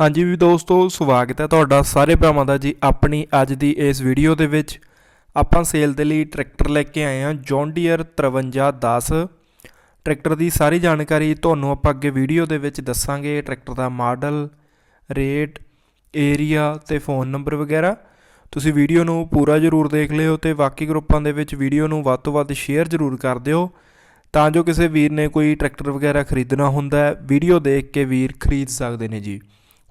ਹਾਂਜੀ ਵੀ ਦੋਸਤੋ, ਸਵਾਗਤ ਹੈ ਤੁਹਾਡਾ ਸਾਰੇ ਭਰਾਵਾਂ ਦਾ ਜੀ ਆਪਣੀ ਅੱਜ ਦੀ ਇਸ ਵੀਡੀਓ ਦੇ ਵਿੱਚ। ਆਪਾਂ ਸੇਲ ਦੇ ਲਈ ਟਰੈਕਟਰ ਲੈ ਕੇ ਆਏ ਹਾਂ ਜੌਨ ਡੀਅਰ 5310 ਟਰੈਕਟਰ ਦੀ ਸਾਰੀ ਜਾਣਕਾਰੀ ਤੁਹਾਨੂੰ ਆਪਾਂ ਅੱਗੇ ਵੀਡੀਓ ਦੇ ਵਿੱਚ ਦੱਸਾਂਗੇ। ਟਰੈਕਟਰ ਦਾ ਮਾਡਲ ਰੇਟ ਏਰੀਆ ਤੇ ਫੋਨ ਨੰਬਰ ਵਗੈਰਾ। ਤੁਸੀਂ ਵੀਡੀਓ ਨੂੰ ਪੂਰਾ ਜ਼ਰੂਰ ਦੇਖ ਲਿਓ ਤੇ ਬਾਕੀ ਗਰੁੱਪਾਂ ਦੇ ਵਿੱਚ ਵੀਡੀਓ ਨੂੰ ਵੱਧ ਤੋਂ ਵੱਧ ਸ਼ੇਅਰ ਜ਼ਰੂਰ ਕਰ ਦਿਓ। ਤਾਂ ਜੋ ਕਿਸੇ ਵੀਰ ਨੇ ਕੋਈ ਟਰੈਕਟਰ ਵਗੈਰਾ ਖਰੀਦਣਾ ਹੁੰਦਾ ਹੈ ਵੀਡੀਓ ਦੇਖ ਕੇ ਵੀਰ ਖਰੀਦ ਸਕਦੇ ਨੇ ਜੀ।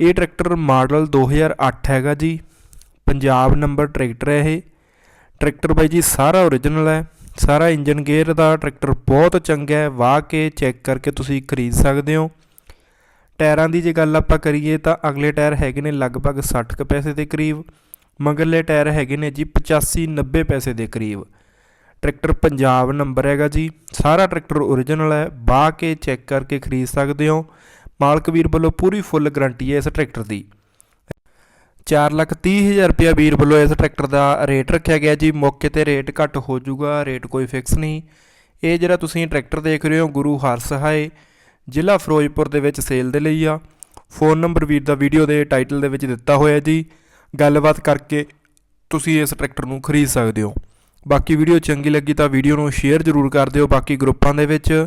ਇਹ ਟਰੈਕਟਰ ਮਾਡਲ 2008 ਹੈਗਾ ਜੀ। ਪੰਜਾਬ ਨੰਬਰ ਟਰੈਕਟਰ ਹੈ ਇਹ। ਟਰੈਕਟਰ ਬਾਈ ਜੀ, ਸਾਰਾ ਓਰੀਜਨਲ ਹੈ। ਸਾਰਾ ਇੰਜਨ ਗੇਅਰ ਦਾ ਟਰੈਕਟਰ ਬਹੁਤ ਚੰਗਾ ਹੈ। ਵਾਹ ਕੇ ਚੈੱਕ ਕਰਕੇ ਤੁਸੀਂ ਖਰੀਦ ਸਕਦੇ ਹੋ। ਟਾਇਰਾਂ ਦੀ ਜੇ ਗੱਲ ਆਪਾਂ ਕਰੀਏ ਤਾਂ ਅਗਲੇ ਟਾਇਰ ਹੈਗੇ ਨੇ ਲਗਭਗ 60 ਕੁ ਪੈਸੇ ਦੇ ਕਰੀਬ। ਮਗਰਲੇ ਟਾਇਰ ਹੈਗੇ ਨੇ ਜੀ 85 90 ਪੈਸੇ ਦੇ ਕਰੀਬ। ਟਰੈਕਟਰ ਪੰਜਾਬ ਨੰਬਰ ਹੈਗਾ ਜੀ। ਸਾਰਾ ਟਰੈਕਟਰ ਓਰੀਜਨਲ ਹੈ। ਵਾਹ ਕੇ ਚੈੱਕ ਕਰਕੇ ਖਰੀਦ ਸਕਦੇ ਹੋ। ਮਾਲਕ ਵੀਰ ਵੱਲੋਂ ਪੂਰੀ ਫੁੱਲ ਗਾਰੰਟੀ ਹੈ ਇਸ ਟਰੈਕਟਰ ਦੀ। 4 ਲੱਖ 30 ਹਜ਼ਾਰ ਰੁਪਇਆ ਵੀਰ ਵੱਲੋਂ ਇਸ ਟਰੈਕਟਰ ਦਾ ਰੇਟ ਰੱਖਿਆ ਗਿਆ ਜੀ। ਮੌਕੇ ਤੇ ਰੇਟ ਘੱਟ ਹੋ ਜਾਊਗਾ, ਰੇਟ ਕੋਈ ਫਿਕਸ ਨਹੀਂ। ਇਹ ਜਿਹੜਾ ਤੁਸੀਂ ਟਰੈਕਟਰ ਦੇਖ ਰਹੇ ਹੋ, ਗੁਰੂ ਹਰਸਹਾਏ ਜ਼ਿਲ੍ਹਾ ਫਿਰੋਜ਼ਪੁਰ ਦੇ ਵਿੱਚ ਸੇਲ ਦੇ ਲਈ ਆ। ਫੋਨ ਨੰਬਰ ਵੀਰ ਦਾ ਵੀਡੀਓ ਦੇ ਟਾਈਟਲ ਦੇ ਵਿੱਚ ਦਿੱਤਾ ਹੋਇਆ ਜੀ। ਗੱਲਬਾਤ ਕਰਕੇ ਤੁਸੀਂ ਇਸ ਟਰੈਕਟਰ ਨੂੰ ਖਰੀਦ ਸਕਦੇ ਹੋ। ਬਾਕੀ ਵੀਡੀਓ ਚੰਗੀ ਲੱਗੀ ਤਾਂ ਵੀਡੀਓ ਨੂੰ ਸ਼ੇਅਰ ਜ਼ਰੂਰ ਕਰ ਦਿਓ। ਬਾਕੀ ਗਰੁੱਪਾਂ ਦੇ ਵਿੱਚ